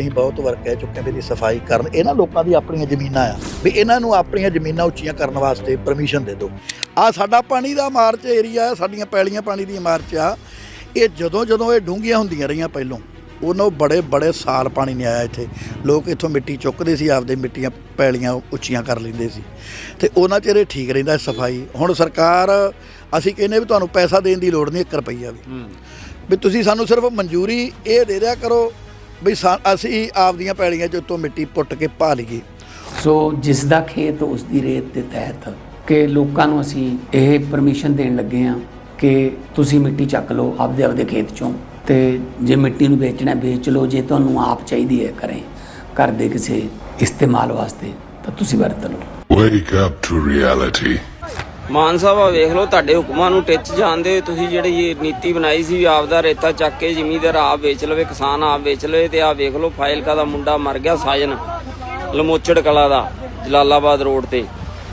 ਅਸੀਂ ਬਹੁਤ ਵਾਰ ਕਹਿ ਚੁੱਕੇ ਹਾਂ ਵੀ ਸਫ਼ਾਈ ਕਰਨ। ਇਹਨਾਂ ਲੋਕਾਂ ਦੀ ਆਪਣੀਆਂ ਜ਼ਮੀਨਾਂ ਆ। ਵੀ ਇਹਨਾਂ ਨੂੰ ਆਪਣੀਆਂ ਜ਼ਮੀਨਾਂ ਉੱਚੀਆਂ ਕਰਨ ਵਾਸਤੇ ਪਰਮਿਸ਼ਨ ਦੇ ਦਿਓ। ਆ ਸਾਡਾ ਪਾਣੀ ਦਾ ਮਾਰਚ ਏਰੀਆ ਸਾਡੀਆਂ ਪੈਲੀਆਂ ਪਾਣੀ ਦੀ ਮਾਰਚ ਆ। ਇਹ ਜਦੋਂ ਜਦੋਂ ਇਹ ਡੂੰਘੀਆਂ ਹੁੰਦੀਆਂ ਰਹੀਆਂ ਪਹਿਲੋਂ ਉਹਨਾਂ ਬੜੇ ਬੜੇ ਸਾਲ ਪਾਣੀ ਨਹੀਂ ਆਇਆ ਇੱਥੇ। ਲੋਕ ਇੱਥੋਂ ਮਿੱਟੀ ਚੁੱਕਦੇ ਸੀ ਆਪਦੇ ਮਿੱਟੀਆਂ ਪੈਲੀਆਂ ਉੱਚੀਆਂ ਕਰ ਲੈਂਦੇ ਸੀ। ਤੇ ਉਹਨਾਂ ਚਿਰ ਇਹ ਠੀਕ ਰਹਿੰਦਾ ਸਫ਼ਾਈ। ਹੁਣ ਸਰਕਾਰ ਅਸੀਂ ਕਹਿੰਦੇ ਵੀ ਤੁਹਾਨੂੰ ਪੈਸਾ ਦੇਣ ਦੀ ਲੋੜ ਨਹੀਂ 1 ਰੁਪਈਆ ਵੀ। ਵੀ ਤੁਸੀਂ ਸਾਨੂੰ ਸਿਰਫ ਮਨਜ਼ੂਰੀ ਇਹ ਦੇ ਦਿਆ ਕਰੋ ਵੀ ਸਾ- ਅਸੀਂ ਆਪਦੀਆਂ ਪੈਲੀਆਂ ਚ ਉੱਤੋਂ ਮਿੱਟੀ ਪੁੱਟ ਕੇ ਪਾ ਲਈਏ ਸੋ ਜਿਸ ਦਾ ਖੇਤ ਉਸ ਦੀ ਰੇਤ ਦੇ ਤਹਿਤ ਕਿ ਲੋਕਾਂ ਨੂੰ ਅਸੀਂ ਇਹ ਪਰਮਿਸ਼ਨ ਦੇਣ ਲੱਗੇ ਆ ਕਿ ਤੁਸੀਂ ਮਿੱਟੀ ਚੱਕ ਲਓ ਆਪਦੇ ਆਪਦੇ ਖੇਤ ਚੋਂ ਤੇ ਜੇ ਮਿੱਟੀ ਨੂੰ ਵੇਚਣਾ ਹੈ, ਵੇਚ ਲਓ ਜੇ ਤੁਹਾਨੂੰ ਆਪ ਚਾਹੀਦੀ ਹੈ ਕਰੇ ਘਰ ਦੇ ਕਿਸੇ ਇਸਤੇਮਾਲ ਵਾਸਤੇ ਤਾਂ ਤੁਸੀਂ ਵਰਤ ਲਓ Wake up to reality. ਮਾਨ ਸਾਹਿਬ ਆ ਵੇਖ ਲਓ, ਤੁਹਾਡੇ ਹੁਕਮਾਂ ਨੂੰ ਟਿੱਚ ਜਾਂਦੇ ਹੋਏ ਤੁਸੀਂ ਜਿਹੜੀ ਇਹ ਨੀਤੀ ਬਣਾਈ ਸੀ ਵੀ ਆਪਦਾ ਰੇਤਾ ਚੱਕ ਕੇ ਜ਼ਮੀਂਦਾਰ ਆਪ ਵੇਚ ਲਵੇ, ਕਿਸਾਨ ਆਪ ਵੇਚ ਲਵੇ, ਤੇ ਆ ਵੇਖ ਲਓ ਫਾਇਲਕਾ ਦਾ ਮੁੰਡਾ ਮਰ ਗਿਆ ਸਾਜਨ, ਲਮੋਚੜ ਕਲਾ ਦਾ, ਜਲਾਲਾਬਾਦ ਰੋਡ ਤੇ।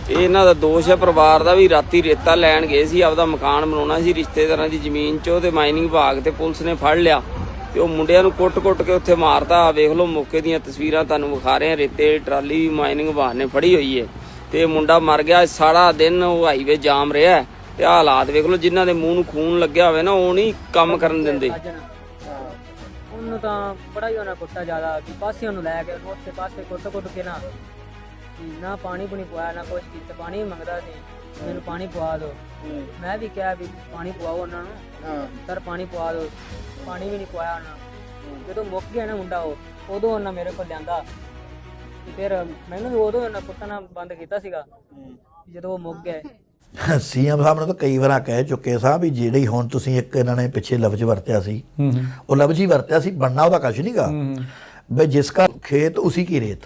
ਇਹਨਾਂ ਦਾ ਦੋਸ਼ ਹੈ, ਪਰਿਵਾਰ ਦਾ ਵੀ ਰਾਤੀ ਰੇਤਾ ਲੈਣ ਗਏ ਸੀ, ਆਪਦਾ ਮਕਾਨ ਬਣਾਉਣਾ ਸੀ, ਰਿਸ਼ਤੇਦਾਰਾਂ ਦੀ ਜ਼ਮੀਨ 'ਚੋਂ ਤੇ ਮਾਈਨਿੰਗ ਵਿਭਾਗ ਤੇ ਪੁਲਿਸ ਨੇ ਫੜ ਲਿਆ। ਤੇ ਉਹ ਮੁੰਡਿਆਂ ਨੂੰ ਕੁੱਟ-ਕੁੱਟ ਕੇ ਉੱਥੇ ਮਾਰਤਾ। ਆ ਵੇਖ ਲਓ, ਮੌਕੇ ਦੀਆਂ ਤਸਵੀਰਾਂ ਤੁਹਾਨੂੰ ਵਿਖਾ ਰਹੇ ਹਾਂ। ਰੇਤੇ ਟਰਾਲੀ ਮਾਈਨਿੰਗ ਵਿਭਾਗ ਨੇ ਫੜੀ ਹੋਈ ਹੈ। ਤੇ ਮੁੰਡਾ ਮਰ ਗਿਆ ਸਾਰਾ ਦਿਨ ਉਹ ਹਾਈਵੇ ਜਾਮ ਰਿਹਾ ਤੇ ਆਹ ਹਾਲਾਤ ਵੇਖ ਲਓ ਜਿਨ੍ਹਾਂ ਦੇ ਮੂੰਹ ਨੂੰ ਖੂਨ ਲੱਗਿਆ ਹੋਵੇ ਨਾ ਉਹ ਨਹੀਂ ਕੰਮ ਕਰਨ ਦਿੰਦੇ। ਉਹਨੂੰ ਤਾਂ ਬੜਾ ਹੀ ਉਹਨਾਂ ਕੁੱਟਾ ਜ਼ਿਆਦਾ ਕਿ ਪਾਸਿਆਂ ਨੂੰ ਲੈ ਕੇ ਉਹਨੂੰ ਉੱਥੇ ਪਾਸੇ ਕੁੱਟ ਕੁੱਟ ਕੇ ਨਾ ਕਿ ਨਾ ਪਾਣੀ ਪੁਣੀ ਪਵਾਇਆ ਨਾ ਕੁਛ ਕੀਤਾ ਪਾਣੀ ਵੀ ਮੰਗਦਾ ਸੀ ਮੈਨੂੰ ਪਾਣੀ ਪਵਾ ਦਿਓ ਮੈਂ ਵੀ ਕਿਹਾ ਵੀ ਪਾਣੀ ਪਵਾਓ ਉਹਨਾਂ ਨੂੰ ਸਰ ਪਾਣੀ ਪਵਾ ਦਿਓ ਪਾਣੀ ਵੀ ਨਹੀਂ ਪਵਾਇਆ ਉਹਨਾਂ। ਜਦੋਂ ਮੁੱਕ ਗਿਆ ਨਾ ਮੁੰਡਾ ਉਹ ਉਦੋਂ ਉਹਨਾਂ ਮੇਰੇ ਕੋਲ ਲਿਆਂਦਾ। ਫਿਰ ਮੈਨੂੰ ਵੀ ਉਦੋਂ ਉਹਨਾਂ ਕੁੱਟਣਾ ਬੰਦ ਕੀਤਾ ਸੀਗਾ ਜਦੋਂ ਉਹ ਮੁੱਕ ਗਏ। ਸੀਐਮ ਸਾਹਿਬ ਨੇ ਤਾਂ ਕਈ ਵਾਰਾਂ ਕਹਿ ਚੁੱਕੇ ਸਾਂ ਵੀ ਜਿਹੜੀ ਹੁਣ ਤੁਸੀਂ ਇੱਕ ਇਹਨਾਂ ਨੇ ਪਿੱਛੇ ਲਫ਼ਜ਼ ਵਰਤਿਆ ਸੀ ਉਹ ਲਫ਼ਜ਼ ਹੀ ਵਰਤਿਆ ਸੀ ਬਣਨਾ ਉਹਦਾ ਕੁਛ ਨਹੀਂਗਾ ਬਈ ਜਿਸ ਦਾ ਖੇਤ ਉਸੇ ਕੀ ਰੇਤ।